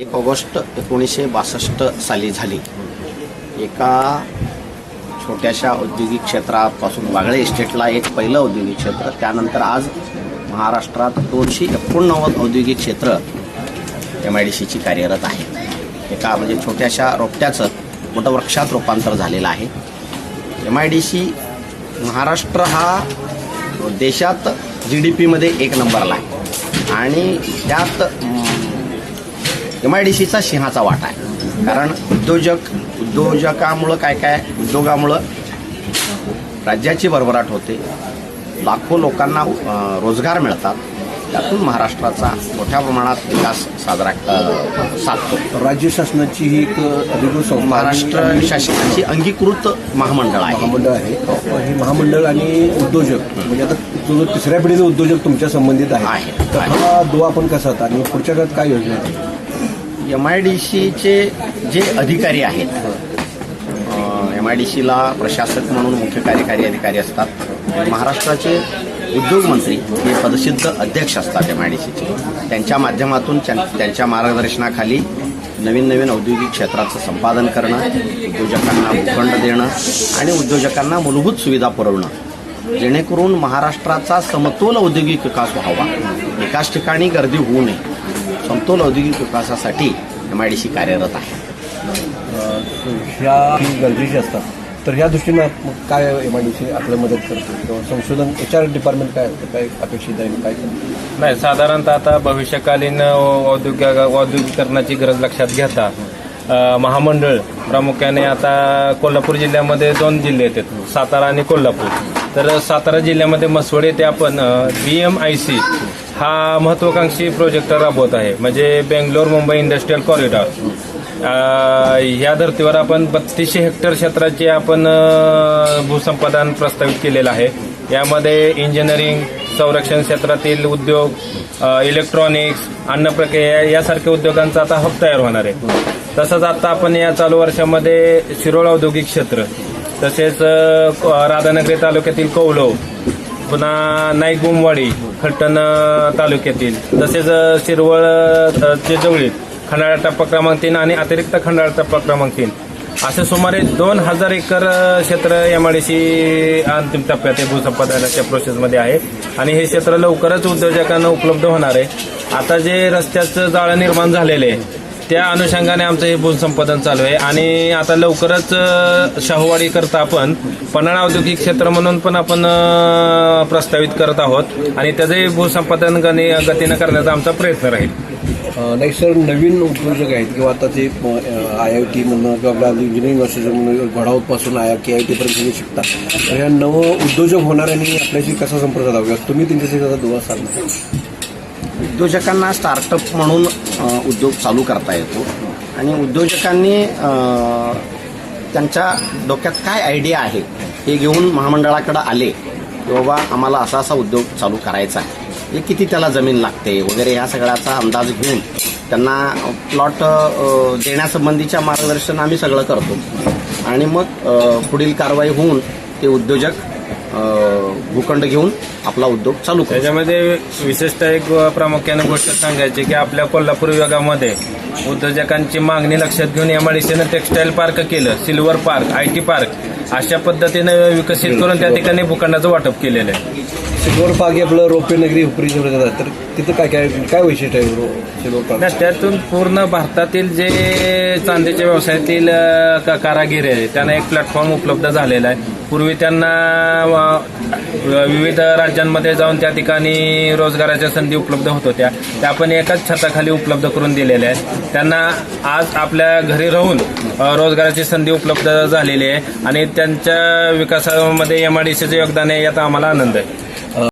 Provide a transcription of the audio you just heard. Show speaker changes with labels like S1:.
S1: एक ऑगस्ट एकोणीसशे बासष्ट साली झाली. एका छोट्याशा औद्योगिक क्षेत्रापासून वागळे इस्टेटला एक पहिलं औद्योगिक क्षेत्र. त्यानंतर आज महाराष्ट्रात दोनशे एकोणनव्वद औद्योगिक क्षेत्र एम आय डी सीची कार्यरत आहे. एका म्हणजे छोट्याशा रोपट्याचं मोठं वृक्षात रूपांतर झालेलं आहे. M I D C Maharashtra हा देशात जी डी पीमध्ये एक नंबरला आहे. आणि त्यात एम आय डी सीचा सिंहाचा वाटा आहे. कारण उद्योजक उद्योजकामुळं काय काय उद्योगामुळं राज्याची भरभराट होते. लाखो लोकांना रोजगार मिळतात. त्यातून महाराष्ट्राचा मोठ्या प्रमाणात विकास साजरा साधतो.
S2: राज्य शासनाची ही एक अधिकृत
S1: महाराष्ट्र शासनाची अंगीकृत महामंडळ आहे.
S2: महामंडळ आहे. ही महामंडळ आणि उद्योजक म्हणजे आता जो तिसऱ्या पिढीचे उद्योजक तुमच्या संबंधित आहे
S1: आहे.
S2: तर हा दुवा आपण कसा होता आणि पुढच्या काळात काय योजना आहे?
S1: एम आय डी सीचे जे अधिकारी आहेत एम आय डी सीला प्रशासक म्हणून मुख्य कार्यकारी अधिकारी असतात. महाराष्ट्राचे उद्योग मंत्री हे पदसिद्ध अध्यक्ष असतात एम आय डी सीचे त्यांच्या माध्यमातून त्यां- त्यांच्या मार्गदर्शनाखाली नवीन नवीन औद्योगिक क्षेत्राचं संपादन करणं उद्योजकांना भूखंड देणं आणि उद्योजकांना मूलभूत सुविधा पुरवणं जेणेकरून महाराष्ट्राचा समतोल औद्योगिक विकास व्हावा. एकाच ठिकाणी गर्दी होऊ नये. समतोल औद्योगिक विकासासाठी एम आय डी सी कार्यरत आहे.
S2: ह्या ही गरजेची असतात. तर ह्या दृष्टीनं मग काय एम आय डी सी आपल्याला मदत करते? किंवा संशोधन एच आर डिपार्टमेंट काय काय अपेक्षित आहे? काय करतं?
S3: नाही साधारणतः आता भविष्यकालीन औद्योगिक औद्योगिकरणाची गरज लक्षात घेता महामंडळ प्रामुख्याने आता कोल्हापूर जिल्ह्यामध्ये दोन जिल्हे येतात सातारा आणि कोल्हापूर. तर सातारा जिल्ह्यामध्ये मसवड येथे आपण बी एम आय सी हा महत्वाकांक्षी प्रोजेक्ट राबवत आहे. म्हणजे बेंगलोर मुंबई इंडस्ट्रीयल कॉरिडॉर ह्या धर्तीवर आपण बत्तीसशे हेक्टर क्षेत्राचे आपण भूसंपादन प्रस्तावित केलेलं आहे. यामध्ये इंजिनिअरिंग संरक्षण क्षेत्रातील उद्योग इलेक्ट्रॉनिक्स अन्न प्रक्रिया यासारख्या उद्योगांचा आता हब तयार होणार आहे. तसंच आता आपण या चालू वर्षामध्ये शिरोळ औद्योगिक क्षेत्र तसेच क- राधानगरी तालुक्यातील कौलव पुन्हा नाईक गुमवाडी तालुक्यातील तसेच शिरवळ अ, चे खंडाळा टप्पा क्रमांक तीन आणि अतिरिक्त खंडाळा टप्पा क्रमांक तीन. असे सुमारे दोन हजार एकर अ, क्षेत्र एमआयडीसी अंतिम टप्प्यात हे भूसंपादनाच्या प्रोसेसमध्ये आहे. आणि हे क्षेत्र लवकरच उद्योजकांना उपलब्ध होणार आहे. आता जे रस्त्याचं जाळं निर्माण झालेले आहे त्या अनुषंगाने आमचं हे भूसंपादन चालू आहे. आणि आता लवकरच शाहूवाडी करता आपण पन्हाळा औद्योगिक क्षेत्र म्हणून पण आपण प्रस्तावित करत आहोत. आणि त्याचंही भूसंपादन गणे- गतीनं करण्याचा आमचा प्रयत्न राहील.
S2: नाही सर नवीन उद्योजक आहेत किंवा आता ते आय आय टी म्हणून किंवा आपल्या इंजिनिअरिंग असोसिएशन घडावतपासून आय के आय टी पर्यंत सगळे शिकतात तर ह्या नवं उद्योजक होणाऱ्यांनी आपल्याशी कसा संपर्क साधावा? तुम्ही त्यांच्याशी कसा दुवा साधला
S1: उद्योजकांना स्टार्टअप म्हणून उद्योग चालू करता येतो. आणि उद्योजकांनी त्यांच्या डोक्यात काय आयडिया आहे हे घेऊन महामंडळाकडे आले की बाबा आम्हाला असा असा उद्योग चालू करायचा आहे. म्हणजे किती त्याला जमीन लागते वगैरे ह्या सगळ्याचा अंदाज घेऊन त्यांना प्लॉट देण्यासंबंधीच्या मार्गदर्शन आम्ही सगळं करतो. आणि मग पुढील कारवाई होऊन ते उद्योजक भूखंड घेऊन आपला उद्योग चालू करतात
S3: त्याच्यामध्ये विशेषतः एक प्रामुख्याने गोष्ट सांगायची की आपल्या कोल्हापूर विभागामध्ये उद्योजकांची मागणी लक्षात घेऊन एमआयडीसीनं टेक्सटाईल पार्क केलं silver park I T park अशा पद्धतीनं विकसित करून त्या ठिकाणी भूखंडाचं वाटप केलेलं आहे.
S2: सिल्वर हे आपलं रोपे नगरी उपरी जवळ तर तिथं काय काय काय वैशिष्ट्य आहे रो- सिल्वर पार्क
S3: नाही, त्यातून पूर्ण भारतातील जे चांदीच्या व्यवसायातील अ, का- कारागीर आहे त्यांना एक प्लॅटफॉर्म उपलब्ध झालेला आहे. पूर्वी त्यांना अ, विविध राज्यांमध्ये जाऊन त्या ठिकाणी रोजगाराच्या संधी उपलब्ध होत होत्या. त्या आपण एकाच छताखाली उपलब्ध करून दिलेल्या आहेत. त्यांना आज आपल्या घरी राहून रोजगाराची संधी उपलब्ध झालेली आहे आणि त्यांच्या विकासामध्ये एमआयडीसीचं योगदान आहे याचा आम्हाला आनंद आहे.